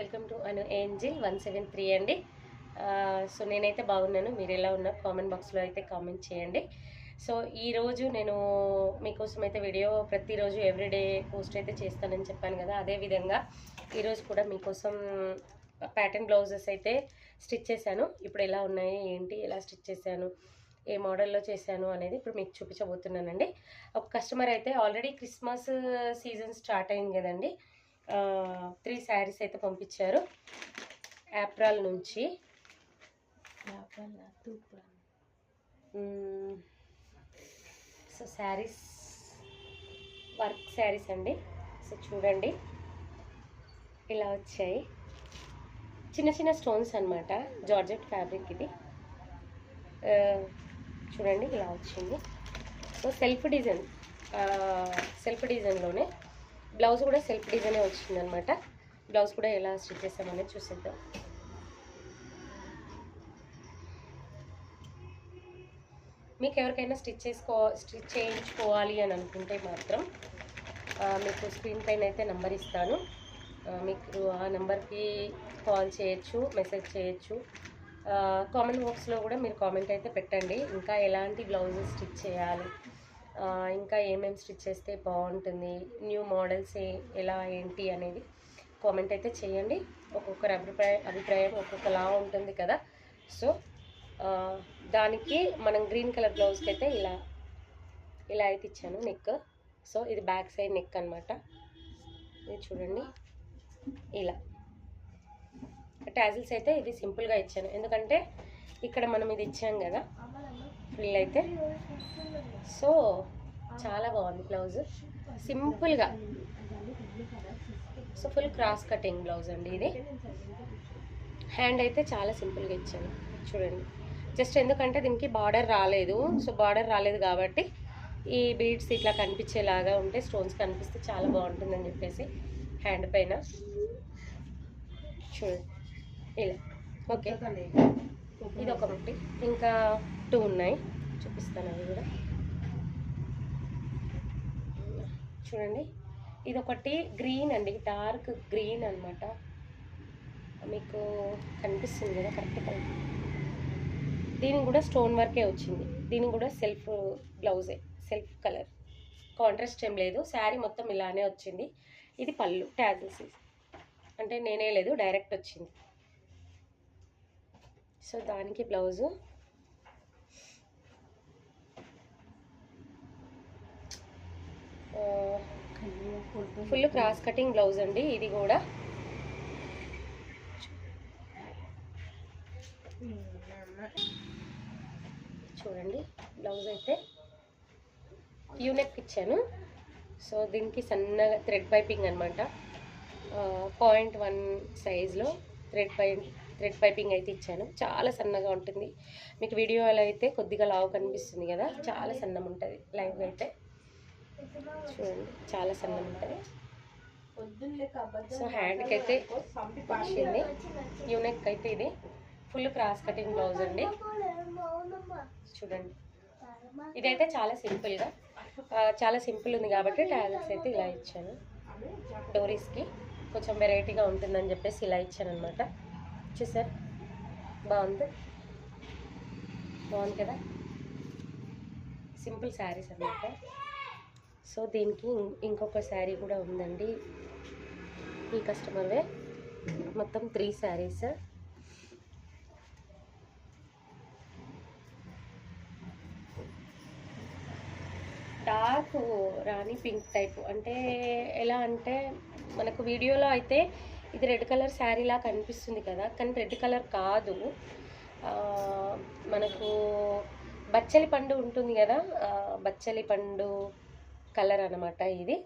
Welcome to Anu angel one seven three అండి. So నేనైతే బాగున్నాను. మీరు ఎలా ఉన్నారు కామెంట్ బాక్స్లో అయితే కామెంట్ చేయండి. సో ఈరోజు నేను మీకోసం అయితే వీడియో ప్రతిరోజు ఎవ్రీడే పోస్ట్ అయితే చేస్తానని చెప్పాను కదా. అదేవిధంగా ఈరోజు కూడా మీకోసం ప్యాటర్న్ బ్లౌజెస్ అయితే స్టిచ్ చేశాను. ఇప్పుడు ఎలా ఉన్నాయి ఏంటి ఎలా స్టిచ్ చేశాను ఏ మోడల్లో చేశాను అనేది ఇప్పుడు మీకు చూపించబోతున్నానండి. ఒక కస్టమర్ అయితే ఆల్రెడీ క్రిస్మస్ సీజన్ స్టార్ట్ అయింది కదండి. త్రీ శారీస్ అయితే పంపించారు. ఏప్రిల్ నుంచి. సో శారీస్ వర్క్ శారీస్ అండి. సో చూడండి. ఇలా వచ్చాయి. చిన్న చిన్న స్టోన్స్ అన్నమాట. జార్జెట్ ఫ్యాబ్రిక్ ఇది. చూడండి ఇలా వచ్చింది. So self design. సెల్ఫ్ డిజైన్లోనే బ్లౌజ్ కూడా సెల్ఫ్ డిజైనే వచ్చిందనమాట బ్లౌజ్ కూడా ఎలా స్టిచ్ చేసామనేది చూసేద్దాం. మీకు ఎవరికైనా స్టిచ్ చేసుకో స్టిచ్ చేయించుకోవాలి అని అనుకుంటే మాత్రం మీకు స్క్రీన్ పైన అయితే నెంబర్ ఇస్తాను. మీకు ఆ నెంబర్కి కాల్ చేయొచ్చు మెసేజ్ చేయొచ్చు. కామెంట్ బాక్స్లో కూడా మీరు కామెంట్ అయితే పెట్టండి. ఇంకా ఎలాంటి బ్లౌజెస్ స్టిచ్ చేయాలి ఇంకా ఏమేమి స్టిచ్ చేస్తే బాగుంటుంది న్యూ మోడల్స్ ఏ- ఎలా ఏంటి అనేది కామెంట్ అయితే చేయండి. ఒక్కొక్కరి అభిప్రాయం అభిప్రాయం ఒక్కొక్కలా ఉంటుంది కదా. సో దానికి మనం గ్రీన్ కలర్ బ్లౌజ్కి అయితే ఇలా ఇలా అయితే ఇచ్చాను నెక్. సో ఇది బ్యాక్ సైడ్ నెక్ అనమాట ఇది చూడండి. ఇలా. ట్యాజిల్స్ అయితే ఇది సింపుల్గా ఇచ్చాను. ఎందుకంటే ఇక్కడ మనం ఇది ఇచ్చాం కదా. ఫ్రిల్ అయితే. సో చాలా బాగుంది బ్లౌజ్ సింపుల్గా so full cross cutting blouse అండి ఇది. హ్యాండ్ అయితే చాలా సింపుల్గా ఇచ్చాను. చూడండి. జస్ట్ ఎందుకంటే దీనికి బార్డర్ రాలేదు. సో బార్డర్ రాలేదు కాబట్టి ఈ బీడ్స్ ఇట్లా కనిపించేలాగా ఉంటే స్టోన్స్ కనిపిస్తే చాలా బాగుంటుందని చెప్పేసి హ్యాండ్ పైన. చూడండి ఇలా. ఓకే ఇది ఒక రొట్టి. ఇంకా టూ ఉన్నాయి. చూపిస్తాను అవి కూడా. చూడండి. ఇది ఒకటి గ్రీన్ అండి. డార్క్ గ్రీన్ అన్నమాట. మీకు కనిపిస్తుంది కదా కరెక్ట్ కలర్ దీనికి కూడా స్టోన్ వర్కే వచ్చింది. దీనికి కూడా సెల్ఫ్ బ్లౌజే సెల్ఫ్ కలర్. కాంట్రాస్ట్ ఏం లేదు. శారీ మొత్తం ఇలానే వచ్చింది. ఇది పళ్ళు ట్యాజిల్స్ అంటే నేనే లేదు డైరెక్ట్ వచ్చింది. సో దానికి blouse. Full cross cutting blouse అండి ఇది కూడా. చూడండి బ్లౌజ్ అయితే యూనెక్ ఇచ్చాను. సో దీనికి సన్నగా థ్రెడ్ పైపింగ్ అనమాట పాయింట్ వన్ సైజ్లో థ్రెడ్ పై థ్రెడ్ పైపింగ్ అయితే ఇచ్చాను. చాలా సన్నగా ఉంటుంది. మీకు వీడియోలో అయితే కొద్దిగా లావు కనిపిస్తుంది కదా? చాలా సన్నం ఉంటుంది లైవ్ అయితే. చూడండి చాలా సన్నం ఉంటుంది. సో హ్యాండ్కి అయితే వచ్చింది. యూనెక్ అయితే ఇది. ఫుల్ క్రాస్ కటింగ్ బ్లౌజ్ అండి. చూడండి. ఇదైతే చాలా సింపుల్గా చాలా సింపుల్ ఉంది కాబట్టి ట్యాలెంట్స్ అయితే ఇలా ఇచ్చాను. డోరీస్కి కొంచెం వెరైటీగా ఉంటుందని చెప్పేసి ఇలా ఇచ్చాను అనమాట చూసారు? బాగుంది. బాగుంది కదా? సింపుల్ శారీస్ అనమాట సో దీనికి ఇంకొక శారీ కూడా ఉందండి. ఈ కస్టమర్వే. మొత్తం three saris. Dark rani pink type. అంటే ఎలా అంటే మనకు వీడియోలో అయితే ఇది రెడ్ కలర్ శారీలా కనిపిస్తుంది కదా కానీ రెడ్ కలర్ కాదు. మనకు బచ్చలి పండు ఉంటుంది కదా బచ్చలి పండు కలర్ అన్నమాట ఇది.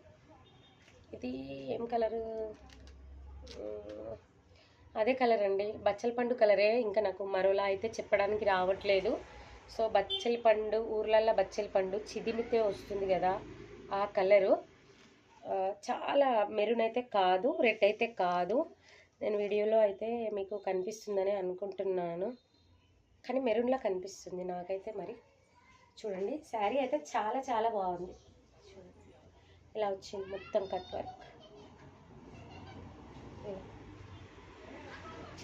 ఇది ఏం కలరు? అదే కలర్ అండి. బచ్చలి పండు కలరే ఇంకా నాకు మరోలా అయితే చెప్పడానికి రావట్లేదు. సో బచ్చలి పండు ఊర్లల్లో బచ్చలి పండు చిదిమితే వస్తుంది కదా ఆ కలరు. చాలా మెరూన్ అయితే కాదు రెడ్ అయితే కాదు. నేను వీడియోలో అయితే మీకు కనిపిస్తుందని అనుకుంటున్నాను. కానీ మెరూన్లా కనిపిస్తుంది నాకైతే మరి. చూడండి శారీ అయితే చాలా చాలా బాగుంది. చూడండి. ఇలా వచ్చింది మొత్తం కట్ వర్క్.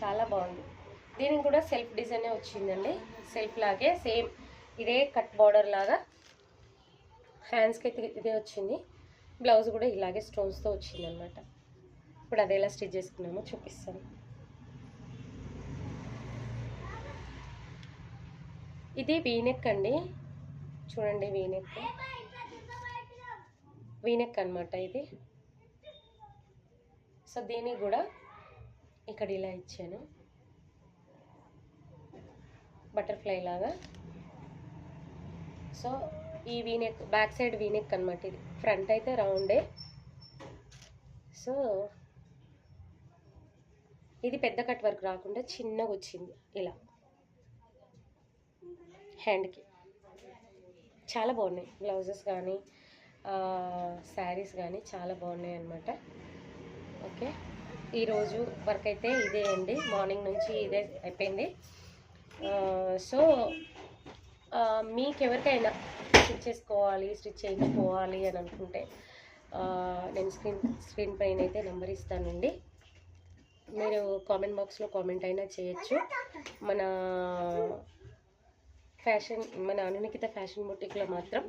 చాలా బాగుంది. దీనికి కూడా సెల్ఫ్ డిజైనే వచ్చిందండి. సెల్ఫ్ లాగే సేమ్ ఇదే కట్ బార్డర్ లాగా. హ్యాండ్స్కి అయితే ఇదే వచ్చింది. బ్లౌజ్ కూడా ఇలాగే స్టోన్స్తో వచ్చింది అనమాట ఇప్పుడు అది ఎలా స్టిచ్ చేసుకున్నామో చూపిస్తాను. ఇది వీనెక్ అండి. చూడండి వీనెక్ వీనెక్ అనమాట ఇది. సో దీనికి కూడా ఇక్కడ ఇలా ఇచ్చాను. బటర్ఫ్లై లాగా. సో ఈ వీనెక్ బ్యాక్ సైడ్ వీనెక్ అనమాట ఇది. ఫ్రంట్ అయితే రౌండే సో ఇది పెద్ద కట్ వర్క్ రాకుండా చిన్నగా వచ్చింది ఇలా. హ్యాండ్కి చాలా బాగున్నాయి. బ్లౌజెస్ కానీ శారీస్ కానీ చాలా బాగున్నాయి అన్నమాట. ఓకే ఈరోజు వర్క్ అయితే ఇదే అండి. మార్నింగ్ నుంచి ఇదే అయిపోయింది. సో మీకు ఎవరికైనా స్టిచ్ చేసుకోవాలి స్టిచ్ చేయించుకోవాలి అని అనుకుంటే నేను స్క్రీన్ స్క్రీన్ పైన అయితే నెంబర్ ఇస్తానండి. మీరు కామెంట్ బాక్స్లో కామెంట్ అయినా చేయొచ్చు. మన ఫ్యాషన్ మన అనునికిత ఫ్యాషన్ బుటిక్లో మాత్రం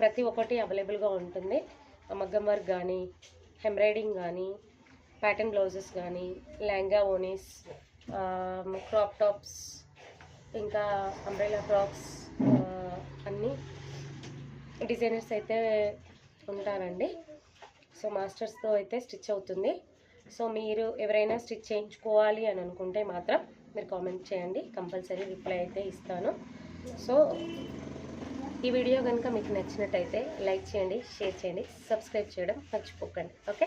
ప్రతి ఒక్కటి అవైలబుల్గా ఉంటుంది. మగ్గం వర్క్ కానీ ఎంబ్రాయిడింగ్ కానీ ప్యాటర్న్ బ్లౌజెస్ కానీ లెహంగా ఓనీస్ క్రాప్ టాప్స్ ఇంకా అంబ్రెలా ఫ్రాక్స్ అన్నీ డిజైనర్స్ అయితే ఉంటారండి. సో మాస్టర్స్తో అయితే స్టిచ్ అవుతుంది. సో మీరు ఎవరైనా స్టిచ్ చేయించుకోవాలి అని అనుకుంటే మాత్రం మీరు కామెంట్ చేయండి. కంపల్సరీ రిప్లై అయితే ఇస్తాను. సో ఈ వీడియో కనుక మీకు నచ్చినట్టయితే లైక్ చేయండి షేర్ చేయండి సబ్స్క్రైబ్ చేయడం మర్చిపోకండి. ఓకే?